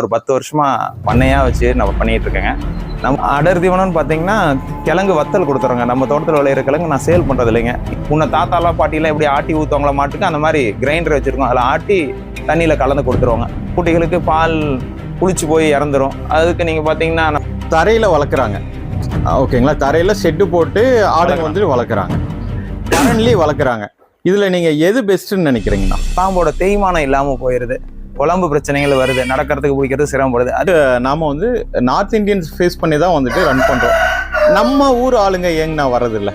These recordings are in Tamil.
ஒரு பத்து வருஷமா பண்ணையா வச்சு நம்ம பண்ணிட்டு இருக்கேங்க. நம்ம அடர் தீவனம்னு பார்த்தீங்கன்னா கிழங்கு வத்தல் கொடுத்துறோங்க. நம்ம தோட்டத்தில் விளையிற கிழங்கு நான் சேல் பண்ணுறது இல்லைங்க. உன்னை தாத்தாலாம் பாட்டிலாம் எப்படி ஆட்டி ஊற்றுவாங்களா மாட்டுக்கு அந்த மாதிரி கிரைண்டர் வச்சுருக்கோம். அதில் ஆட்டி தண்ணியில் கலந்து கொடுத்துருவாங்க. குட்டிகளுக்கு பால் புளிச்சு போய் இறந்துரும். அதுக்கு நீங்கள் பார்த்தீங்கன்னா தரையில வளர்க்குறாங்க. ஓகேங்களா? தரையில செட்டு போட்டு ஆடுங்க வந்து வளர்க்குறாங்க. கரண்ட்லி வளர்க்குறாங்க. இதுல நீங்க எது பெஸ்ட்னு நினைக்கிறீங்கண்ணா பாம்போட தேய்மானம் இல்லாமல் போயிடுது குழம்பு பிரச்சனைகள் வருது நடக்கிறதுக்கு பிடிக்கிறது சிரமப்படுது அது நாம வந்து நார்த் இந்தியன்ஸ் ஃபேஸ் பண்ணி தான் வந்துட்டு ரன் பண்றோம். நம்ம ஊர் ஆளுங்க ஏங்கண்ணா வர்றதில்ல.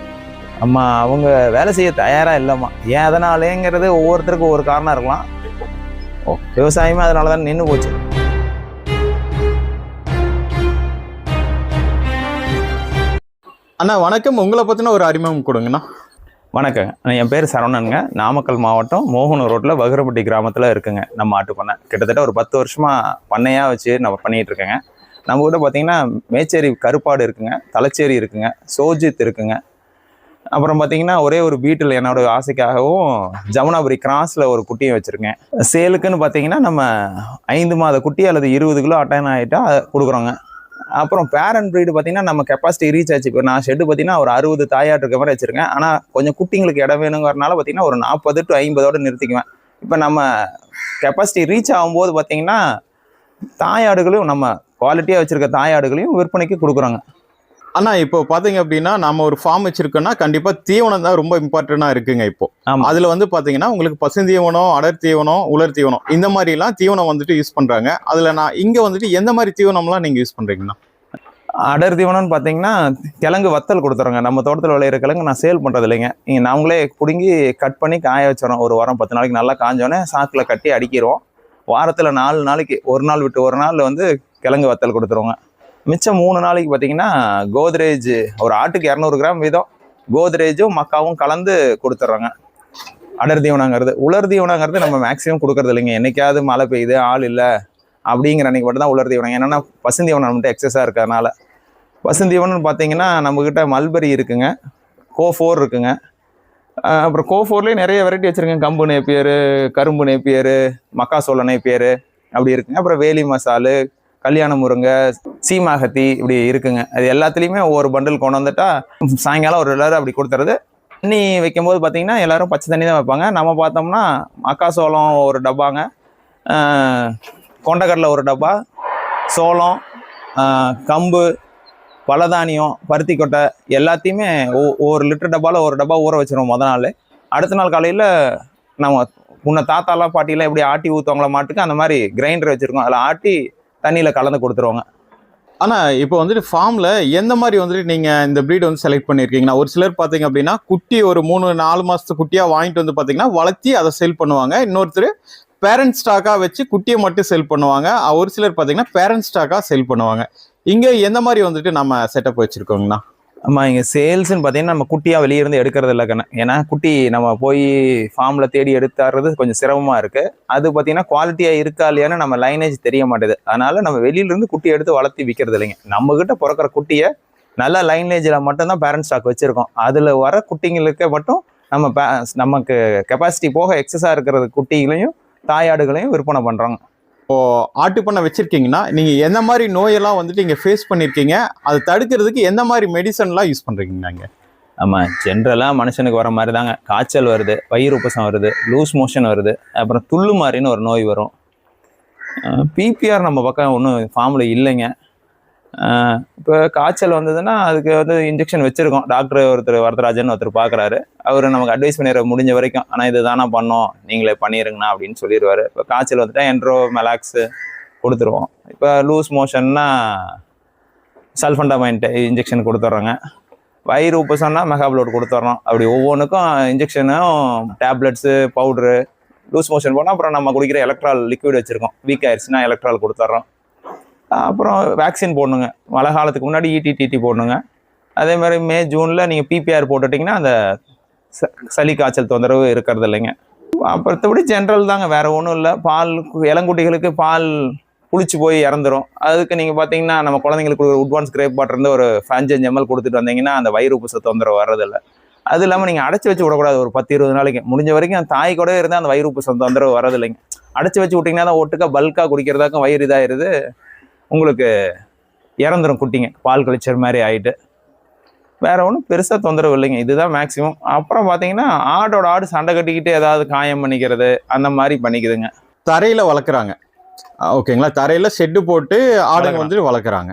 அம்மா அவங்க வேலை செய்ய தயாரா இல்லைம்மா. ஏன் அதனாலேங்கிறது ஒவ்வொருத்தருக்கும் ஒவ்வொரு காரணம் இருக்கலாம். ஓ விவசாயமே அதனால தான் நின்று போச்சு. அண்ணா வணக்கம். உங்களை பத்தின ஒரு அறிமுகம் கொடுங்கண்ணா. வணக்கங்க. என் பேர் சரவணனுங்க. நாமக்கல் மாவட்டம் மோகனூர் ரோட்டில் வகுரப்பட்டி கிராமத்தில் இருக்குங்க நம்ம ஆட்டு பண்ணை. கிட்டத்தட்ட ஒரு பத்து வருஷமாக பண்ணையாக வச்சு நம்ம பண்ணிகிட்டு இருக்கேங்க. நம்ம கூட பார்த்தீங்கன்னா மேச்சேரி கருப்பாடு இருக்குங்க தலைச்சேரி இருக்குங்க சோஜித் இருக்குங்க. அப்புறம் பார்த்தீங்கன்னா ஒரே ஒரு வீட்டில் என்னோட ஆசைக்காகவும் ஜமுனாபுரி கிராஸில் ஒரு குட்டியை வச்சுருக்கேன். சேலுக்குன்னு பார்த்தீங்கன்னா நம்ம ஐந்து மாத குட்டி அல்லது இருபது கிலோ அட்டன் ஆகிட்டா கொடுக்குறோங்க. அப்புறம் பேரண்ட் ப்ரீடு பார்த்தீங்கன்னா நம்ம கெப்பாசிட்டி ரீச் ஆச்சு. இப்போ நான் ஷெட்டு பார்த்தீங்கன்னா ஒரு அறுபது தாயாட்டு இருக்க மாதிரி வச்சிருக்கேன். ஆனால் கொஞ்சம் குட்டிங்களுக்கு இடம் வேணுங்கிறனால பார்த்தீங்கன்னா ஒரு நாற்பது டு ஐம்பதோட நிறுத்திக்குவேன். இப்போ நம்ம கெப்பாசிட்டி ரீச் ஆகும்போது பார்த்தீங்கன்னா தாயாடுகளையும் நம்ம குவாலிட்டியாக வச்சுருக்க தாயாடுகளையும் விற்பனைக்கு கொடுக்குறோங்க. அண்ணா இப்போ பாத்தீங்க அப்படின்னா நம்ம ஒரு ஃபார்ம் வச்சிருக்கோம்னா கண்டிப்பா தீவனம் தான் ரொம்ப இம்பார்ட்டண்டா இருக்குங்க இப்போ. அதுல வந்து பாத்தீங்கன்னா உங்களுக்கு பசுந்தீவனம் அடர் தீவனம் உலர் தீவனம் இந்த மாதிரி எல்லாம் தீவனம் வந்துட்டு யூஸ் பண்றாங்க. அதுல நான் இங்க வந்துட்டு எந்த மாதிரி தீவனம்லாம் நீங்க யூஸ் பண்றீங்கண்ணா? அடர் தீவனம்னு பார்த்தீங்கன்னா கிழங்கு வத்தல் கொடுத்துறோங்க. நம்ம தோட்டத்தில் விளையிற கிழங்கு நான் சேல் பண்ணுறது இல்லைங்க இங்கே நாங்களே பிடுங்கி கட் பண்ணி காய வச்சிடறோம். ஒரு வாரம் பத்து நாளைக்கு நல்லா காஞ்சோடனே சாக்கில் கட்டி அடிக்கிறோம். வாரத்தில் நாலு நாளைக்கு ஒரு நாள் விட்டு ஒரு நாள் வந்து கிழங்கு வத்தல் கொடுத்துருவோங்க. மிச்சம் மூணு நாளைக்கு பார்த்தீங்கன்னா கோத்ரேஜ் ஒரு ஆட்டுக்கு இரநூறு கிராம் வீதம் கோத்ரேஜும் மக்காவும் கலந்து கொடுத்துட்றோங்க அடர் தீவனங்கிறது. உலர் தீவனங்கிறது நம்ம மேக்ஸிமம் கொடுக்கறது இல்லைங்க. என்றைக்காவது மழை பெய்யுது ஆள் இல்லை அப்படிங்கிற அன்னைக்கு மட்டும் தான் உலர் தீவனம். என்னென்னா பசுந்தீவனம் மட்டும் எக்ஸஸாக இருக்கிறதுனால. பசுந்தீவனம்னு பார்த்தீங்கன்னா நம்மக்கிட்ட மல்பரி இருக்குங்க. கோ ஃபோர் இருக்குங்க அப்புறம் கோ ஃபோர்லேயே நிறைய வெரைட்டி வச்சுருக்கேன். கம்பு நேப்பியர் கரும்பு நேப்பியர் மக்காசோள நேப்பியர் அப்படி இருக்குங்க. அப்புறம் வேலி மசாலு கல்யாண முருங்கை சீமாகத்தி இப்படி இருக்குங்க. அது எல்லாத்துலேயுமே ஒவ்வொரு பண்டில் கொண்டு வந்துட்டா சாயங்காலம் ஒரு எல்லாரும் அப்படி கொடுத்துறது. தண்ணி வைக்கும்போது பார்த்தீங்கன்னா எல்லாரும் பச்சை தண்ணி தான் வைப்பாங்க. நம்ம பார்த்தோம்னா மக்காசோளம் ஒரு டப்பாங்க. கொண்டக்கடலை ஒரு டப்பா சோளம் கம்பு பலதானியம் பருத்தி கொட்டை எல்லாத்தையுமே ஒ- ஒரு லிட்டர் டப்பாவில் ஒரு டப்பா ஊற வச்சிருவோம் முத நாள். அடுத்த நாள் காலையில் நம்ம முன்ன தாத்தாலாம் பாட்டிலாம் எப்படி ஆட்டி ஊற்றுவாங்களா மாட்டுக்கு அந்த மாதிரி கிரைண்டர் வச்சுருக்கோம். அதில் ஆட்டி தண்ணியில் கலந்து கொடுத்துருவாங்க. ஆனால் இப்போ வந்துட்டு ஃபார்மில் எந்த மாதிரி வந்துட்டு நீங்கள் இந்த ப்ரீட் வந்து செலக்ட் பண்ணியிருக்கீங்கன்னா ஒரு சிலர் பார்த்தீங்க அப்படின்னா குட்டி ஒரு மூணு நாலு மாதத்து குட்டியாக வாங்கிட்டு வந்து பார்த்தீங்கன்னா வளர்த்தி அதை செல் பண்ணுவாங்க. இன்னொருத்தர் பேரண்ட் ஸ்டாக்காக வச்சு குட்டியை மட்டும் செல் பண்ணுவாங்க. ஒரு சிலர் பார்த்தீங்கன்னா பேரண்ட் ஸ்டாக்காக செல் பண்ணுவாங்க. இங்கே எந்த மாதிரி வந்துட்டு நம்ம செட்டப் வச்சுருக்கோங்கண்ணா? நம்ம இங்கே சேல்ஸ்னு பார்த்தீங்கன்னா நம்ம குட்டியாக வெளியிருந்து எடுக்கிறது இல்லை கண்ணு. ஏன்னா குட்டி நம்ம போய் ஃபார்மில் தேடி எடுத்தாடுறது கொஞ்சம் சிரமமாக இருக்குது அது பார்த்தீங்கன்னா குவாலிட்டியாக இருக்கா இல்லையான்னு நம்ம லைனேஜ் தெரிய மாட்டேது. அதனால நம்ம வெளியிலேருந்து குட்டி எடுத்து வளர்த்தி விற்கிறது இல்லைங்க. நம்மக்கிட்ட பிறக்கிற குட்டியை நல்லா லைனேஜில் மட்டும்தான் பேரண்ட் ஸ்டாக் வச்சுருக்கோம். அதில் வர குட்டிங்களுக்கு மட்டும் நம்ம pa- நமக்கு கெப்பாசிட்டி போக எக்ஸஸாக இருக்கிறது குட்டிகளையும் தாயாடுகளையும் விற்பனை பண்ணுறோங்க ஆட்டு பண்ண வச்சுருக்கீங்கன்னா நீங்கள் எந்த மாதிரி நோயெல்லாம் வந்துட்டு இங்கே ஃபேஸ் பண்ணியிருக்கீங்க அதை தடுக்கிறதுக்கு எந்த மாதிரி மெடிசன்லாம் யூஸ் பண்ணுறீங்க நாங்கள் ஆமாம் ஜென்ரலாக மனுஷனுக்கு வர மாதிரி தாங்க. காய்ச்சல் வருது வயிறு உப்பசம் வருது லூஸ் மோஷன் வருது அப்புறம் துள்ளு மாதிரின்னு ஒரு நோய் வரும். பிபிஆர் நம்ம பக்கம் ஒன்றும் ஃபார்மில் இல்லைங்க. இப்போ காய்ச்சல் வந்ததுன்னா அதுக்கு வந்து இன்ஜெக்ஷன் வச்சுருக்கோம். டாக்டர் ஒருத்தர் வரதராஜன் ஒருத்தர் பார்க்குறாரு அவர் நமக்கு அட்வைஸ் பண்ணிடுற முடிஞ்ச வரைக்கும். ஆனால் இது தானே பண்ணோம். நீங்களே பண்ணிடுங்கண்ணா அப்படின்னு சொல்லிடுவார். இப்போ காய்ச்சல் வந்துட்டா என்ட்ரோ மெலாக்ஸு கொடுத்துருவோம். இப்போ லூஸ் மோஷன்னா சல்ஃபண்டாமைன்ட்டு இன்ஜெக்ஷன் கொடுத்துட்றோங்க வயிறு உப்பு சொன்னால் மெகாப்ளோட் கொடுத்துட்றோம் அப்படி ஒவ்வொன்றுக்கும் இன்ஜெக்ஷனும் டேப்லெட்ஸு பவுட்ரு லூஸ் மோஷன் போனால் அப்புறம் நம்ம குடிக்கிற எலக்ட்ரால் லிக்விட் வச்சுருக்கோம். வீக் ஆயிடுச்சுன்னா எலக்ட்ரால் கொடுத்துட்றோம் அப்புறம் வேக்சின் போடணுங்க. மழை காலத்துக்கு முன்னாடி இடிடிடி போடணுங்க. அதே மாதிரி மே ஜூனில் நீங்கள் பிபிஆர் போட்டுட்டிங்கன்னா அந்த ச- சளி காய்ச்சல் தொந்தரவு இருக்கிறது இல்லைங்க. அப்புறத்தபடி ஜென்ரல் தாங்க வேறு ஒன்றும் இல்லை. பால் இளங்குட்டிகளுக்கு பால் புளிச்சு போய் இறந்துரும். அதுக்கு நீங்கள் பார்த்தீங்கன்னா நம்ம குழந்தைங்களுக்கு ஒரு உட்வான்ஸ் கிரேப் வாட்டர் ஒரு பதினஞ்சு எம்எல் கொடுத்துட்டு வந்தீங்கன்னா அந்த வயிறு உப்புச தொந்தரவு வர்றதில்லை அது இல்லாமல் நீங்கள் அடைச்சி வச்சு விடக்கூடாது ஒரு பத்து இருபது நாளைக்கு. முடிஞ்ச வரைக்கும் அந்த தாய் கூட இருந்தால் அந்த வயிறு உப்புச தொந்தரவு வர்றதில்லைங்க அடைச்சி வச்சு விட்டிங்கன்னா தான் ஒட்டுக்கா பல்காக குடிக்கிறதாக்கும் வயிறு இதாகிடுது உங்களுக்கு இறந்துரும் குட்டிங்க. பால் கழிச்சர் மாதிரி ஆயிட்டு. வேற ஒன்றும் பெருசாக தொந்தரவு இல்லைங்க. இதுதான் மேக்ஸிமம் அப்புறம் பார்த்தீங்கன்னா ஆடோட ஆடு சண்டை கட்டிக்கிட்டு ஏதாவது காயம் பண்ணிக்கிறது அந்த மாதிரி பண்ணிக்குதுங்க. தரையில வளர்க்குறாங்க ஓகேங்களா? தரையில ஷெட்டு போட்டு ஆடுங்க. வந்துட்டு வளர்க்குறாங்க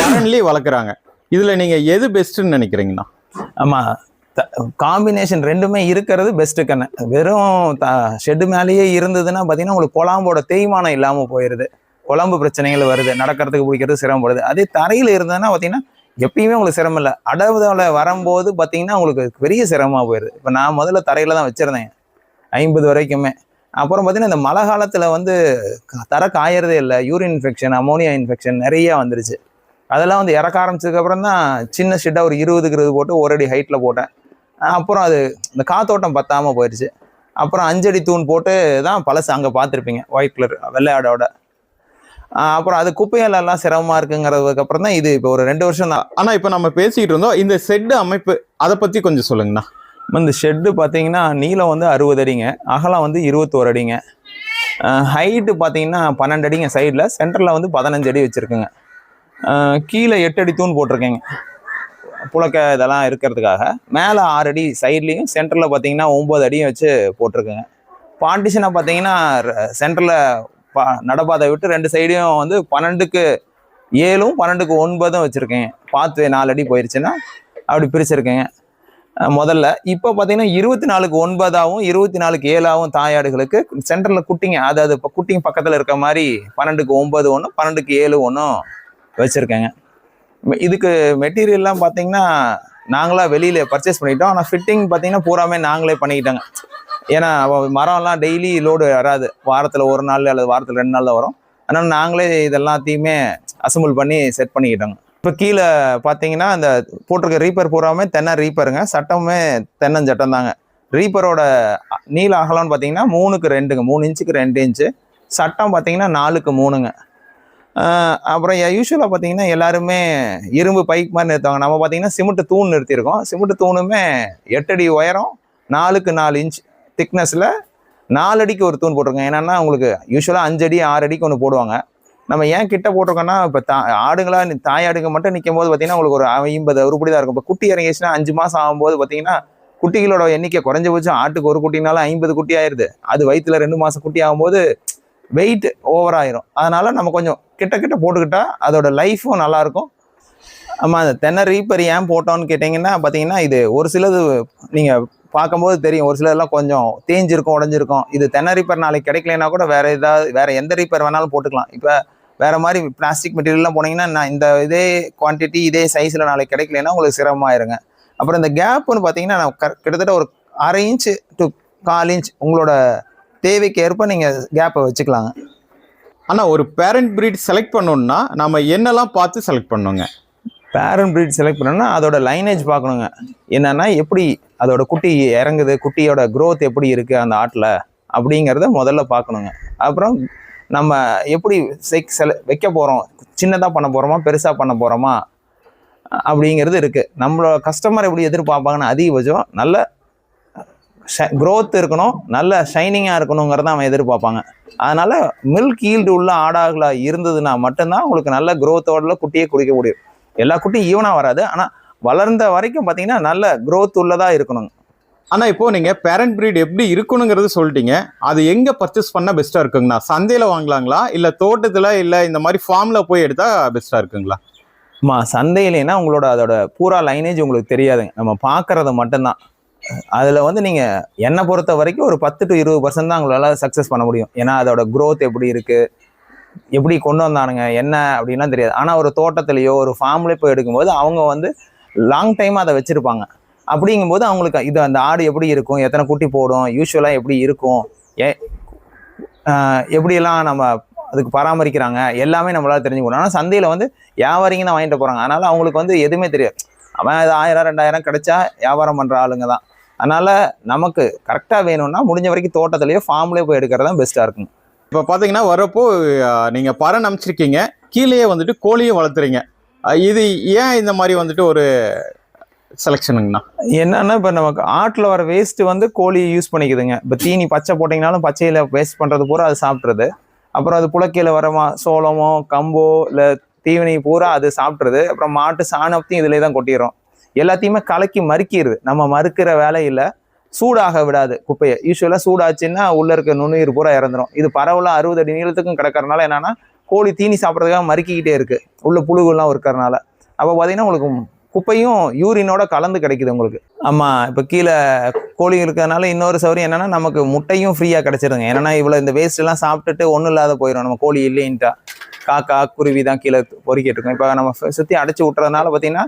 கரண்ட்லி வளர்க்குறாங்க இதுல நீங்க எது பெஸ்ட்னு நினைக்கிறீங்கண்ணா ஆமாம் காம்பினேஷன் ரெண்டுமே இருக்கிறது பெஸ்ட்டு கண்ணு வெறும் த ஷெட்டு மேலேயே இருந்ததுன்னா பார்த்தீங்கன்னா உங்களுக்கு குழம்போட தேய்மானம் இல்லாமல் போயிடுது குழம்பு பிரச்சனைகள் வருது நடக்கிறதுக்கு பிடிக்கிறது சிரமப்படுது அதே தரையில் இருந்ததுன்னா பார்த்தீங்கன்னா எப்பயுமே உங்களுக்கு சிரமம் இல்லை. அடவுதவில் வரும்போது பார்த்தீங்கன்னா உங்களுக்கு பெரிய சிரமமாக போயிடுது இப்போ நான் முதல்ல தரையில் தான் வச்சுருந்தேன். ஐம்பது வரைக்குமே. அப்புறம் பார்த்தீங்கன்னா இந்த மழை காலத்தில் வந்து க- தரை காயறதே இல்லை. யூரின் இன்ஃபெக்ஷன் அமோனியா இன்ஃபெக்ஷன் நிறையா வந்துருச்சு. அதெல்லாம் வந்து இறக்க ஆரம்பிச்சதுக்கப்புறம் தான் சின்ன ஷெட்டாக ஒரு இருபதுக்கு இருபது போட்டு ஒரு அடி ஹைட்டில் போட்டேன். அப்புறம் அது இந்த காத்தோட்டம் பத்தாமல் போயிடுச்சு அப்புறம் அஞ்சடி தூண் போட்டு தான் பழசு அங்கே பார்த்துருப்பீங்க ஒயிட் கலர் வெள்ளையாடோட. அப்புறம் அது குப்பைகள் எல்லாம் சிரமமாக இருக்குங்கிறதுக்கு அப்புறம் தான் இது இப்போ ஒரு ரெண்டு வருஷம் தான். ஆனா இப்ப நம்ம பேசிக்கிட்டு இருந்தோம் இந்த செட் அமைப்பு அதை பத்தி கொஞ்சம் சொல்லுங்கண்ணா. இந்த ஷெட்டு பார்த்தீங்கன்னா நீளம் வந்து அறுபது அடிங்க அகலம் வந்து இருபத்தோரு அடிங்க. ஹைட்டு பார்த்தீங்கன்னா பன்னெண்டு அடிங்க சைடில் சென்டரில் வந்து பதினஞ்சு அடி வச்சுருக்குங்க. கீழே எட்டு அடி தூண் போட்டிருக்கேங்க. புழக்க இதெல்லாம் இருக்கிறதுக்காக. மேலே ஆறு அடி சைட்லேயும் சென்டரில் பார்த்தீங்கன்னா ஒம்பது அடியும் வச்சு போட்டிருக்குங்க. பார்ட்டிஷனாக பார்த்தீங்கன்னா சென்டரில் நடப்பாதை விட்டு ரெண்டு சைடையும் வந்து பன்னெண்டுக்கு ஏழும் பன்னெண்டுக்கு ஒன்பதும் வச்சுருக்கேங்க பார்த்து நாலு அடி போயிருச்சுன்னா அப்படி பிரிச்சிருக்கேங்க முதல்ல. இப்போ பார்த்தீங்கன்னா இருபத்தி நாலுக்கு ஒன்பதாகவும் இருபத்தி நாலுக்கு ஏழாவும் தாயாடுகளுக்கு சென்டரில் குட்டிங்க அதாவது இப்போ குட்டிங்க பக்கத்தில் இருக்க மாதிரி பன்னெண்டுக்கு ஒன்பது ஒன்றும் பன்னெண்டுக்கு ஏழு ஒன்றும் வச்சுருக்கேங்க. இதுக்கு மெட்டீரியல்லாம் பார்த்தீங்கன்னா நாங்களாக வெளியில் பர்ச்சேஸ் பண்ணிட்டோம். ஆனால் ஃபிட்டிங் பார்த்தீங்கன்னா பூராமே நாங்களே பண்ணிக்கிட்டோங்க. ஏன்னா மரம்லாம் டெய்லி லோடு வராது. வாரத்தில் ஒரு நாள் அல்லது வாரத்தில் ரெண்டு நாளில் வரும். அதனால் நாங்களே இதெல்லாத்தையுமே அசம்பிள் பண்ணி செட் பண்ணிக்கிட்டோங்க. இப்போ கீழே பார்த்தீங்கன்னா அந்த போட்டிருக்க ரீப்பர் பூராமே தென்னை ரீப்பருங்க சட்டமுமே தென்னஞ்சட்டம் தாங்க. ரீப்பரோட நீள அகலம்னு பார்த்தீங்கன்னா மூணுக்கு ரெண்டுங்க. மூணு இன்ச்சுக்கு ரெண்டு இன்ச்சு. சட்டம் பார்த்தீங்கன்னா நாலுக்கு மூணுங்க. அப்புறம் யூஸ்வலாக பார்த்தீங்கன்னா எல்லாருமே இரும்பு பைக் மாதிரி நிறுத்துவாங்க. நம்ம பார்த்தீங்கன்னா சிமெண்ட் தூண் நிறுத்தியிருக்கோம். சிமெண்ட் தூணுமே எட்டடி உயரம் நாலுக்கு நாலு இன்ச் திக்னஸில் நாலு அடிக்கு ஒரு தூண் போட்டிருக்கோம். ஏன்னா உங்களுக்கு யூஸ்வலாக அஞ்சு அடி ஆறு அடிக்கு ஒன்று போடுவாங்க. நம்ம ஏன் கிட்ட போட்டிருக்கோம்னா இப்போ தா ஆடுங்களா தாய் தாயாடுங்க மட்டும் நிற்கும் போது பார்த்தீங்கன்னா உங்களுக்கு ஒரு ஐம்பது உருப்படி தான் இருக்கும். இப்போ குட்டி இறங்கிச்சுன்னா அஞ்சு மாதம் ஆகும்போது பார்த்தீங்கன்னா குட்டிகளோட எண்ணிக்கை குறைஞ்சபட்சம் ஆட்டுக்கு ஒரு குட்டினாலும் ஐம்பது குட்டி ஆயிருது. அது வயிற்றுல ரெண்டு மாதம் குட்டி ஆகும்போது வெயிட் ஓவர் ஆயிரும். அதனால நம்ம கொஞ்சம் கிட்ட கிட்ட போட்டுக்கிட்டா அதோட லைஃபும் நல்லா இருக்கும். ஆமாம் அந்த தென்னை ரீப்பர் ஏன் போட்டோன்னு கேட்டிங்கன்னா பார்த்தீங்கன்னா இது ஒரு சிலது நீங்கள் பார்க்கும்போது தெரியும். ஒரு சிலதெல்லாம் கொஞ்சம் தேஞ்சிருக்கும் உடஞ்சிருக்கும். இது தென்னை ரீப்பர் நாளைக்கு கிடைக்கலனா கூட வேற ஏதாவது வேற எந்த ரீப்பர் வேணாலும் போட்டுக்கலாம். இப்போ வேற மாதிரி பிளாஸ்டிக் மெட்டீரியல்லாம் போனீங்கன்னா நான் இந்த இதே குவான்டிட்டி இதே சைஸில் நாளைக்கு கிடைக்கலனா உங்களுக்கு சிரமமாயிருங்க. அப்புறம் இந்த கேப்னு பார்த்தீங்கன்னா நான் கிட்டத்தட்ட ஒரு அரை இன்ச் டு கால் இன்ச் உங்களோட தேவைக்கு ஏற்ப நீங்கள் கேப்பை வச்சுக்கலாங்க. ஆனா ஒரு பேரண்ட் பிரீட் செலக்ட் பண்ணணும்னா நம்ம என்னெல்லாம் பார்த்து செலக்ட் பண்ணுங்க பேரண்ட் breed செலக்ட் பண்ணணும்னா அதோட லைனேஜ் பார்க்கணுங்க. என்னன்னா எப்படி அதோட குட்டி இறங்குது குட்டியோட க்ரோத் எப்படி இருக்குது அந்த ஆட்டில் அப்படிங்கிறத முதல்ல பார்க்கணுங்க. அப்புறம் நம்ம எப்படி செக் செல வைக்க போகிறோம் சின்னதாக பண்ண போகிறோமா பெருசாக பண்ண போகிறோமா அப்படிங்கிறது இருக்குது நம்மளோட கஸ்டமர் எப்படி எதிர்பார்ப்பாங்கன்னு அதிகபட்சம் நல்ல க்ரோத் இருக்கணும் நல்ல ஷைனிங்காக இருக்கணுங்கிறத அவன் எதிர்பார்ப்பாங்க. அதனால் மில்க் ஈல்டு உள்ள ஆடாகளாக இருந்ததுன்னா மட்டும்தான் உங்களுக்கு நல்ல க்ரோத்தோட குட்டியே குட்டியை குடிக்க முடியும். எல்லா குட்டியும் ஈவனாக வராது. ஆனால் வளர்ந்த வரைக்கும் பார்த்தீங்கன்னா நல்ல growth உள்ளதாக இருக்கணும் ஆனா இப்போ நீங்க பேரண்ட் பிரீட் எப்படி இருக்கணுங்கிறது சொல்லிட்டீங்க. அது எங்க பர்ச்சேஸ் பண்ணா பெஸ்டா இருக்குங்கண்ணா? சந்தையில வாங்கலாங்களா? இல்ல தோட்டத்துல இல்ல இந்த மாதிரி ஃபார்ம்ல போய் எடுத்தா பெஸ்டா இருக்குங்களா? மா சந்தையிலேனா உங்களோட அதோட பூரா லைனேஜ் உங்களுக்கு தெரியாதுங்க. நம்ம பார்க்கறது மட்டும்தான். அதில் வந்து நீங்கள் என்னை பொறுத்த வரைக்கும் ஒரு பத்து டு இருபது பர்சன்ட் தான் உங்களால் சக்ஸஸ் பண்ண முடியும். ஏன்னா அதோட growth எப்படி இருக்குது எப்படி கொண்டு வந்தானுங்க? என்ன? அப்படின்லாம் தெரியாது. ஆனால் ஒரு தோட்டத்துலேயோ ஒரு ஃபார்ம்லேயோ போய் எடுக்கும்போது அவங்க வந்து லாங் டைம் அதை வச்சுருப்பாங்க. அப்படிங்கும்போது அவங்களுக்கு இது அந்த ஆடு எப்படி இருக்கும் எத்தனை குட்டி போடும் யூஸ்வலாக எப்படி இருக்கும் ஏ எப்படியெல்லாம் நம்ம அதுக்கு பராமரிக்கிறாங்க எல்லாமே நம்மளால தெரிஞ்சுக்கணும். ஆனால் சந்தையில் வந்து வியாபாரிங்க தான் வாங்கிட்டு போகிறாங்க அதனால் அவங்களுக்கு வந்து எதுவுமே தெரியாது. அவன் அது ஆயிரம் ரெண்டாயிரம் கிடைச்சா வியாபாரம் பண்ணுற ஆளுங்க தான். அதனால் நமக்கு கரெக்டாக வேணும்னா முடிஞ்ச வரைக்கும் தோட்டத்துலேயோ ஃபார்ம்லேயோ போய் எடுக்கிறது தான் பெஸ்ட்டாக இருக்கும் இப்போ பார்த்தீங்கன்னா வரப்போ நீங்கள் நீங்க பறன் கீழேயே வந்துட்டு கோழியும் வளர்த்துறீங்க. இது ஏன் இந்த மாதிரி வந்துட்டு ஒரு செலெக்ஷனுங்கண்ணா என்னன்னா இப்போ நமக்கு ஆட்டில் வர வேஸ்ட் வந்து கோழி யூஸ் பண்ணிக்குதுங்க. இப்போ தீனி பச்சை போட்டிங்கனாலும் பச்சையில் வேஸ்ட் பண்ணுறது பூரா அது சாப்பிட்றது அப்புறம் அது புழக்கையில் வரமா சோளமோ கம்போ இல்லை தீவனி பூரா அது சாப்பிட்றது அப்புறம் மாட்டு சாணத்தையும் இதிலே தான் கொட்டிடுறோம். எல்லாத்தையுமே கலக்கி மறுக்கிடுது நம்ம மறுக்கிற வேலையில் சூடாக விடாது குப்பையை. யூஸ்வலாக சூடாச்சுன்னா உள்ளே இருக்க நுண்ணுயிர் பூரா இறந்துரும். இது பரவலாக அறுபது அடி நீளத்துக்கும் கிடக்கறனால என்னன்னா கோழி தீனி சாப்பிட்றதுக்காக மறுக்கிக்கிட்டே இருக்குது உள்ள புழுகுலாம் இருக்கிறனால அப்போ பார்த்தீங்கன்னா உங்களுக்கு குப்பையும் யூரினோட கலந்து கிடைக்குது உங்களுக்கு. ஆமாம் இப்போ கீழே கோழி இருக்கிறதுனால இன்னொரு சௌரியம் என்னென்னா நமக்கு முட்டையும் ஃப்ரீயாக கிடைச்சிருங்க. ஏன்னா இவ்வளோ இந்த வேஸ்ட்லாம் சாப்பிட்டுட்டு ஒன்றும் இல்லாத போயிடும் நம்ம கோழி இல்லைன்ட்டா. காக்கா குருவி தான் கீழே பொறுக்கிட்டு இருக்கோம். இப்போ நம்ம சுற்றி அடைச்சி விட்டுறதுனால பார்த்தீங்கன்னா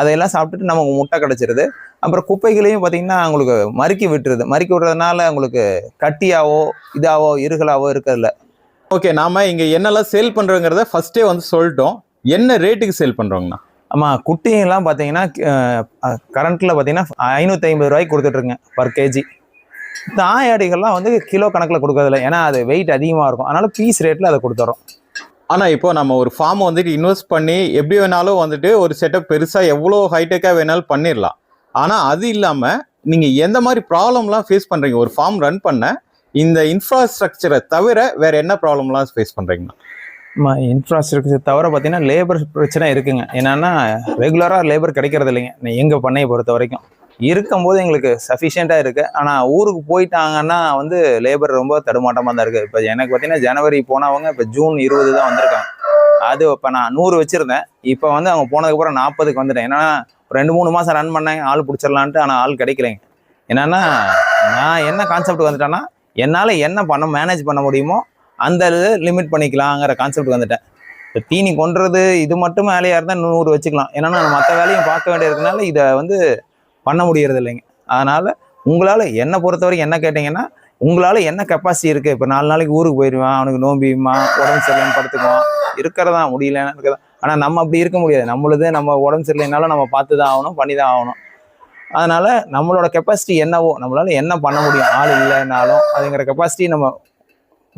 அதையெல்லாம் சாப்பிட்டுட்டு நமக்கு முட்டை கிடச்சிருது. அப்புறம் குப்பைகளையும் பார்த்தீங்கன்னா உங்களுக்கு மறுக்கி விட்டுருது. மறுக்கி விடுறதுனால உங்களுக்கு கட்டியாவோ இதாவோ இருகலாவோ இருக்கிறதில்ல ஓகே நாம இங்க என்னெல்லாம் சேல் பண்றோங்கிறத ஃபர்ஸ்டே வந்து சொல்லிட்டோம். என்ன ரேட்டுக்கு சேல் பண்றோங்கண்ணா? ஆமாம் குட்டிங்கெல்லாம் பார்த்தீங்கன்னா கரண்ட்டில் பார்த்தீங்கன்னா ஐநூற்றி ஐம்பது ரூபாய்க்கு கொடுத்துட்ருங்க பர் கேஜி தாயாடிகள்லாம் வந்து கிலோ கணக்கில் கொடுக்கறதில்ல. ஏன்னா அது வெயிட் அதிகமாக இருக்கும். அதனால பீஸ் ரேட்டில் அதை கொடுத்துறோம். ஆனா இப்போ நம்ம ஒரு ஃபார்ம் வந்துட்டு இன்வெஸ்ட் பண்ணி எப்படி வேணாலும் வந்துட்டு ஒரு செட்டப் பெருசா எவ்வளோ ஹைடெக்கா வேணாலும் பண்ணிடலாம் ஆனா அது இல்லாம நீங்க எந்த மாதிரி ப்ராப்ளம்லாம் ஃபேஸ் பண்றீங்க? ஒரு ஃபார்ம் ரன் பண்ண இந்த இன்ஃப்ராஸ்ட்ரக்சரை தவிர வேற என்ன ப்ராப்ளம்லாம் ஃபேஸ் பண்ணுறீங்கண்ணா இன்ஃப்ராஸ்ட்ரக்சர் தவிர பார்த்தீங்கன்னா லேபர் பிரச்சனை இருக்குங்க. என்னன்னா ரெகுலராக லேபர் கிடைக்கிறது இல்லைங்க. எங்கள் பண்ணையை பொறுத்த வரைக்கும். இருக்கும்போது எங்களுக்கு சஃபிஷியண்ட்டாக இருக்குது ஆனால் ஊருக்கு போயிட்டாங்கன்னா வந்து லேபர் ரொம்ப தடுமாட்டமாக தான் இருக்குது இப்போ எனக்கு பார்த்தீங்கன்னா ஜனவரி போனவங்க இப்போ ஜூன் இருபது தான் வந்திருக்காங்க. அது இப்போ நான் நூறு வச்சுருந்தேன். இப்போ வந்து அவங்க போனதுக்கப்புறம் நாற்பதுக்கு வந்துட்டேன். ஏன்னா ஒரு ரெண்டு மூணு மாதம் ரன் பண்ணேன். ஆள் பிடிச்சிடலான்ட்டு ஆனால் ஆள் கிடைக்கலைங்க. என்னென்னா நான் என்ன கான்செப்ட் வந்துட்டேன்னா என்னால் என்ன பண்ண மேனேஜ் பண்ண முடியுமோ அந்த இது லிமிட் பண்ணிக்கலாங்கிற கான்செப்ட் வந்துட்டேன். இப்போ தீனி கொன்றது இது மட்டும் வேலையாக இருந்தால் நூறு வச்சுக்கலாம். ஏன்னா நான் மற்ற வேலையும் பார்க்க வேண்டியதுனால இதை வந்து பண்ண முடியறது இல்லைங்க. அதனால் உங்களால் என்னை பொறுத்த வரைக்கும் என்ன கேட்டிங்கன்னா உங்களால் என்ன கெப்பாசிட்டி இருக்குது இப்போ நாலு நாளைக்கு ஊருக்கு போயிடுவான் அவனுக்கு நோம்பியுமா உடம்பு சரியில்லைன்னு படுத்துக்குவான். இருக்கிறதா முடியலன்னு இருக்கிறதா. ஆனால் நம்ம அப்படி இருக்க முடியாது. நம்மளுது நம்ம உடம்பு சரியில்லைனாலும் நம்ம பார்த்து தான் ஆகணும் பண்ணி தான் ஆகணும். அதனால் நம்மளோட கெப்பாசிட்டி என்னவோ நம்மளால் என்ன பண்ண முடியும் ஆள் இல்லைனாலும் அதுங்கிற கெப்பாசிட்டி நம்ம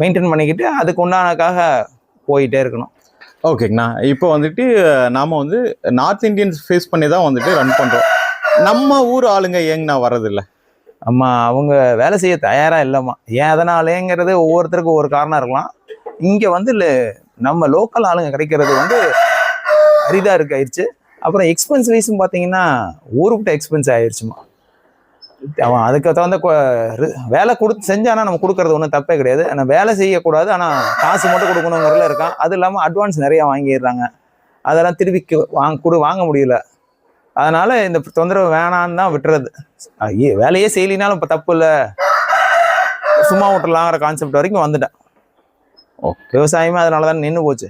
மெயின்டைன் பண்ணிக்கிட்டு அதுக்கு உண்டானக்காக போயிட்டே இருக்கணும். ஓகேங்கண்ணா இப்போ வந்துட்டு நாம வந்து நார்த் இந்தியன்ஸ் ஃபேஸ் பண்ணி தான் வந்துட்டு ரன் பண்றோம். நம்ம ஊர் ஆளுங்க ஏங்கண்ணா வர்றதில்ல? அம்மா அவங்க வேலை செய்ய தயாரா இல்லைம்மா. ஏன் அதனாலேங்கிறது ஒவ்வொருத்தருக்கும் ஒவ்வொரு காரணம் இருக்கலாம். இங்கே வந்து நம்ம லோக்கல் ஆளுங்க கிடைக்கிறது வந்து அரிதாக இருக்கு ஆயிடுச்சு. அப்புறம் எக்ஸ்பென்ஸ் வைஸும் பார்த்தீங்கன்னா ஊருக்கிட்ட எக்ஸ்பென்ஸ் ஆயிடுச்சுமா அவன் அதுக்கு தகுந்த வேலை கொடுத்து செஞ்சானா நம்ம கொடுக்கறது ஒன்றும் தப்பே கிடையாது. ஆனால் வேலை செய்யக்கூடாது ஆனால் காசு மட்டும் கொடுக்கணுங்கிறதுல இருக்கான். அது இல்லாமல் அட்வான்ஸ் நிறையா வாங்கிடுறாங்க. அதெல்லாம் திருப்பி வாங்க கொடு வாங்க முடியல. அதனால இந்த தொந்தரவு வேணான்னு தான் விட்டுறது. ஐயே, வேலையே செய்யலினாலும் இப்போ தப்பு இல்லை. சும்மா விட்டுலாங்கிற கான்செப்ட் வரைக்கும் வந்துட்டேன். ஓகே விவசாயமே அதனால தான் நின்று போச்சு.